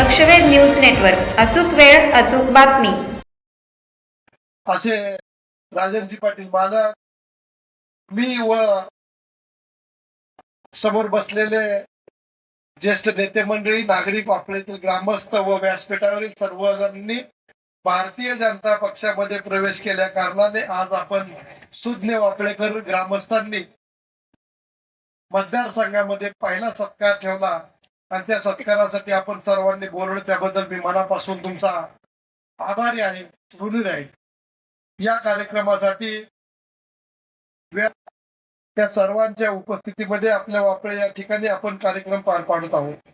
लक्षवेध news network. अचूक वेळ अचूक बातमी. असे राजनजी पाटील मालक मी व समोर बसलेले ज्येष्ठ नेते मंडळी नागरिक आपल्यातील ग्रामस्थ व व्यासपीठावरील सर्वजणांनी भारतीय जनता पक्षामध्ये प्रवेश केल्या कारणाने आज आपण सुज्ञ वाकडेकर ग्रामस्थांनी मतदारसंघामध्ये पहिला सत्कार ठेवला. आणि त्या सत्कारासाठी आपण सर्वांनी बोलवलं त्याबद्दल मी मनापासून तुमचा आभारी आहे ऋणी आहे. या कार्यक्रमासाठी त्या सर्वांच्या उपस्थितीमध्ये आपल्या वापळे या ठिकाणी आपण कार्यक्रम पार पाडत आहोत.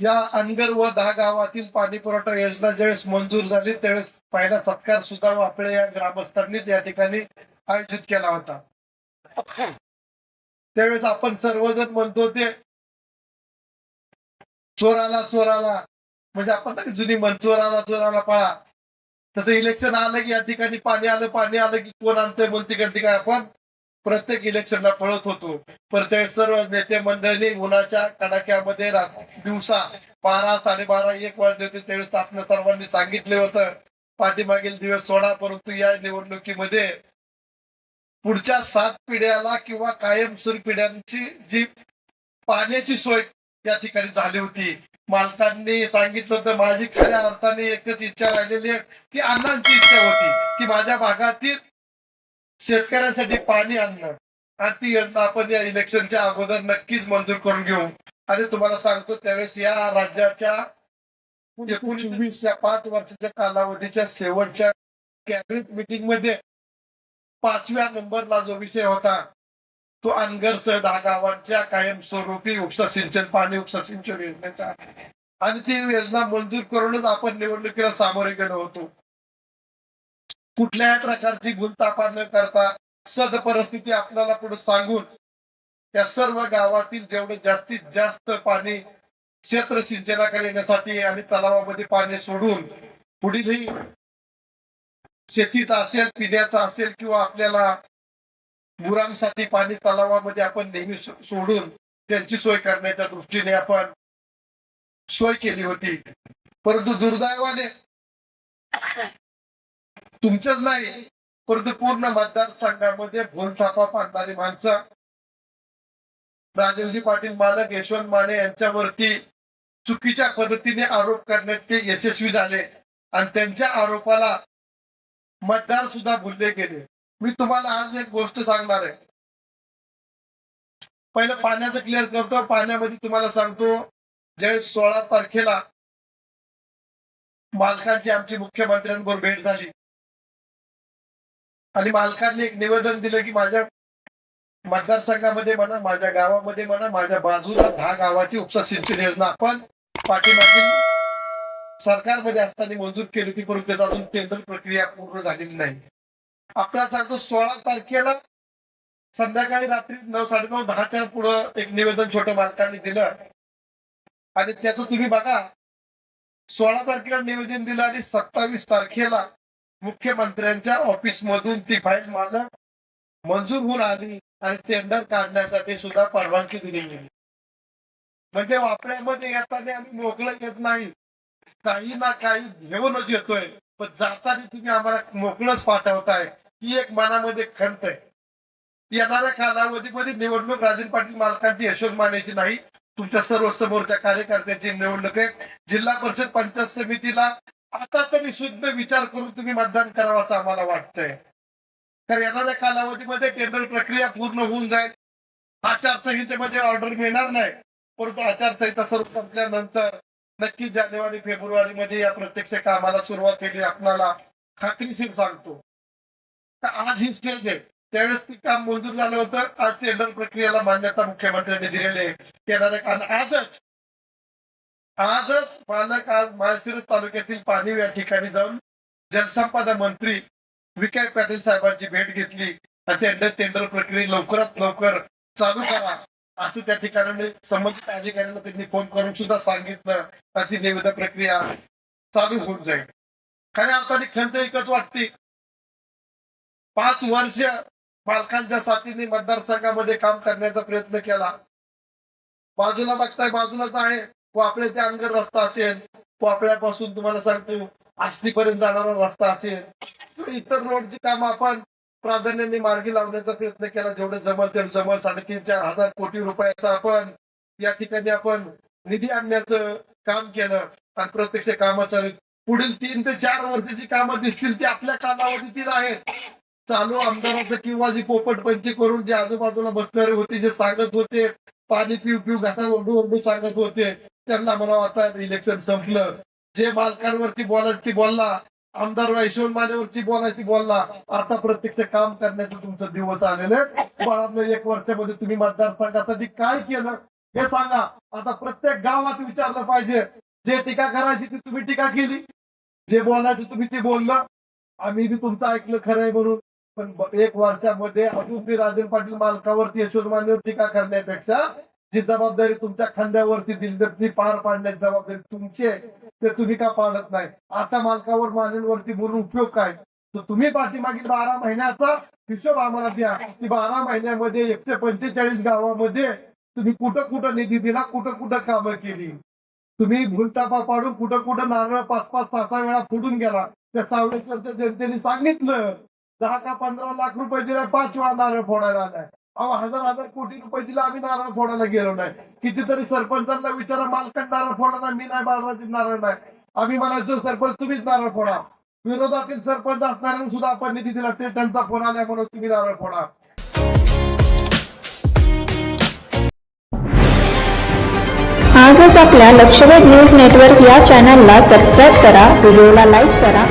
या अनगर व दहा गावातील पाणी पुरवठा योजना ज्यावेळेस मंजूर झाली त्यावेळेस पहिला सत्कार सुद्धा वापळे या ग्रामस्थांनीच या ठिकाणी आयोजित केला होता. त्यावेळेस आपण सर्वजण म्हणतो ते चोराला चोराला. म्हणजे आपण जुनी म्हण चोराला चोराला पळा. तसं इलेक्शन आलं की या ठिकाणी पाणी आलं पाणी आलं की कोण आणतंय म्हणून तिकडे काय आपण? प्रत्येक इलेक्शनला पळत होतो. प्रत्येक ते सर्व नेते मंडळी उन्हाच्या कडाक्यामध्ये दिवसा बारा साडेबारा एक वाजले होते. त्यावेळेस आपण सर्वांनी सांगितले होतं पाठीमागील दिवस सोडा परंतु या निवडणुकीमध्ये पुढच्या सात पिढ्याला किंवा कायमस्वरूपी पिढ्यांची जी पाण्याची सोय त्या ठिकाणी झाली होती. मालकांनी सांगितलं होतं माझी खऱ्या अर्थाने एकच इच्छा राहिलेली आहे ती अण्णांची इच्छा होती की माझ्या भागातील शेतकऱ्यांसाठी पाणी आणणं. आणि ती योजना आपण या इलेक्शनच्या अगोदर नक्कीच मंजूर करून घेऊ. आणि तुम्हाला सांगतो त्यावेळेस या राज्याच्या एकोणीस या पाच वर्षाच्या कालावधीच्या शेवटच्या कॅबिनेट मिटिंगमध्ये पाचव्या नंबरला जो विषय होता तो अनगरसह दहा गावांच्या कायमस्वरूपी उपसा सिंचन पाणी उपसा सिंचन योजनेचा आणि ती योजना मंजूर करूनच आपण निवडणुकीला सामोरे गेलो होतो. कुठल्याही प्रकारची गुंतापा न करता सद परिस्थिती आपल्याला पुढे सांगून या सर्व गावातील जेवढे जास्तीत जास्त पाणी क्षेत्र सिंचनाकडे येण्यासाठी आणि तलावामध्ये पाणी सोडून पुढीलही शेतीचा असेल पिण्याचा असेल किंवा आपल्याला गुरांसाठी पाणी तलावामध्ये आपण नेहमी सोडून त्यांची सोय करण्याच्या दृष्टीने आपण सोय केली होती. परंतु दुर्दैवाने तुमच्याच नाही परंतु पूर्ण मतदारसंघामध्ये भोलसाफा पाडणारी माणसं राजनजी पाटील मालक यशवंत माने यांच्यावरती चुकीच्या पद्धतीने आरोप करण्यात ते यशस्वी झाले. आणि त्यांच्या आरोपाला मतदार सुद्धा भुलले गेले मी तुम्हाला आज एक गोष्ट सांगणार आहे. पहिलं पाण्याचं क्लिअर करतो. पाण्यामध्ये तुम्हाला सांगतो ज्यावेळेस सोळा तारखेला मालकांची आमची मुख्यमंत्र्यांबरोबर भेट झाली. आणि मालकांनी एक निवेदन दिलं की माझ्या मतदारसंघामध्ये म्हणा माझ्या गावामध्ये म्हणा माझ्या बाजूला दहा गावाची उपसा सिंचन योजना. आपण पाठीमागील सरकारमध्ये असताना मंजूर केली ती परंतु त्याचा अजून टेंडर प्रक्रिया पूर्ण झालेली नाही. आपल्याला सांगतो सोळा तारखेला संध्याकाळी रात्री नऊ साडेनऊ दहाच्या पुढं एक निवेदन छोट्या मालकांनी दिलं. आणि त्याचं तुम्ही बघा सोळा तारखेला निवेदन दिलं आणि सत्तावीस तारखेला मुख्यमंत्र्यांच्या ऑफिस मधून ती फाईल मालक मंजूर होऊन आली आणि टेंडर काढण्यासाठी सुद्धा परवानगी दिली गेली. म्हणजे वापऱ्यामध्ये येताना आम्ही मोकळं येत नाही. काही ना काही घेऊनच येतोय पण जाताना तुम्ही आम्हाला मोकळच पाठवताय. ती एक मनामध्ये खंत आहे. येणाऱ्या कालावधीमध्ये निवडणूक राजन पाटील मालकांची यशवंत मानायची नाही. तुमच्या सर्व समोरच्या कार्यकर्त्यांची निवडणूक आहे. जिल्हा परिषद पंचायत समितीला आता तरी शुद्ध विचार करून तुम्ही मतदान करावं असं आम्हाला वाटतंय. तर येणाऱ्या कालावधीमध्ये टेंडर प्रक्रिया पूर्ण होऊन जाईल. आचारसंहितेमध्ये ऑर्डर मिळणार नाही. परंतु आचारसंहिता सर्व संपल्यानंतर नक्कीच जानेवारी फेब्रुवारी मध्ये या प्रत्यक्ष कामाला सुरुवात केली. आपणाला खात्रीशीर सांगतो. तर आज ही स्टेज आहे. त्यावेळेस ती काम मंजूर झालं होतं. आज टेंडर प्रक्रियेला मान्यता मुख्यमंत्र्यांनी दिलेली आहे. कारण आजच आजच मालक आज माळशिरस तालुक्यातील पाणी या ठिकाणी जाऊन जलसंपदा मंत्री विखे पाटील साहेबांची भेट घेतली. आणि टेंडर टेंडर प्रक्रिया लवकरात लवकर चालू करा. असं त्या ठिकाणी संबंधित अधिकाऱ्यांना त्यांनी फोन करून सुद्धा सांगितलं तर ती निविदा प्रक्रिया चालू होऊन जाईल. खऱ्या अर्थाने खंत एकच वाटते. पाच वर्ष पालकांच्या साथीने मतदारसंघामध्ये काम करण्याचा प्रयत्न केला. बाजूला बघताय बाजूलाच आहे. आपल्या ते अंगर रस्ता असेल वापऱ्यापासून तुम्हाला सांगतो आष्टीपर्यंत जाणारा रस्ता असेल. किंवा इतर रोडची काम आपण प्राधान्याने मार्गी लावण्याचा प्रयत्न केला. जेवढं जमल तेवढं जमल साडेतीन चार हजार कोटी रुपयाचा आपण या ठिकाणी आपण निधी आणण्याचं काम केलं. आणि प्रत्यक्ष कामाचं चालू पुढील तीन ते चार वर्षाची कामं दिसतील ती आपल्या कालावधीतील आहेत. चालू आमदाराचं किंवा जी पोपटपंची करून जे आजूबाजूला बसणारे होते जे सांगत होते पाणी पिऊ पिऊ घसा ओरडू ओरडू सांगत होते त्यांना म्हणावं आता इलेक्शन संपलं. जे मालकांवरती बोलायचं ती बोलला. आमदार वैष्णव माझ्यावरची बोलायची बोलला. आता प्रत्यक्ष काम करण्याचे तुमचं दिवस आलेले आहेत. एक वर्षामध्ये तुम्ही मतदारसंघासाठी काय केलं हे सांगा. आता प्रत्येक गावात विचारलं पाहिजे. जे टीका करायची ती तुम्ही टीका केली. जे बोलायचे तुम्ही ते बोललं. आम्ही बी तुमचं ऐकलं खरं आहे म्हणून. पण एक वर्षामध्ये अजून बी राजन पाटील मालकावरती यशवंत मानेवर टीका करण्यापेक्षा जी जबाबदारी तुमच्या खांद्यावरती दिली तर ती पार पाडण्याची जबाबदारी तुमची आहे ते तुम्ही का पाडत नाही? आता मालकावर मानेवरती बोलून उपयोग काय? तर तुम्ही पाठीमागील बारा महिन्याचा हिशोब आम्हाला द्या. की बारा महिन्यामध्ये एकशे पंचेचाळीस गावामध्ये तुम्ही कुठं कुठं निधी दिला कुठं कुठं कामं केली? तुम्ही भूलतापा पाडून कुठं कुठं नारळ पाच पाच सहा सहा वेळा फुटून गेला. त्या सावळेश्वरच्या जनतेने सांगितलं दहा का पंधरा लाख रुपये दिला पाच वेळा नारळ फोडायला आलाय. अहो हजार हजार कोटी रुपये दिला आम्ही नारळ फोडायला गेलो नाही. कितीतरी सरपंचांना विचारा मालकात नारळ फोडा नाही मी नाही बाळराजी नारळ नाही. आम्ही म्हणायचो सरपंच तुम्हीच नारळ फोडा. विरोधातील सरपंच असणाऱ्यांना सुद्धा आपण निधी दिला ते त्यांचा फोन आल्या म्हणून तुम्ही नारळ फोडा. आजच आपल्या लक्षवेध न्यूज नेटवर्क या चॅनलला सबस्क्राईब करा व्हिडिओला लाईक करा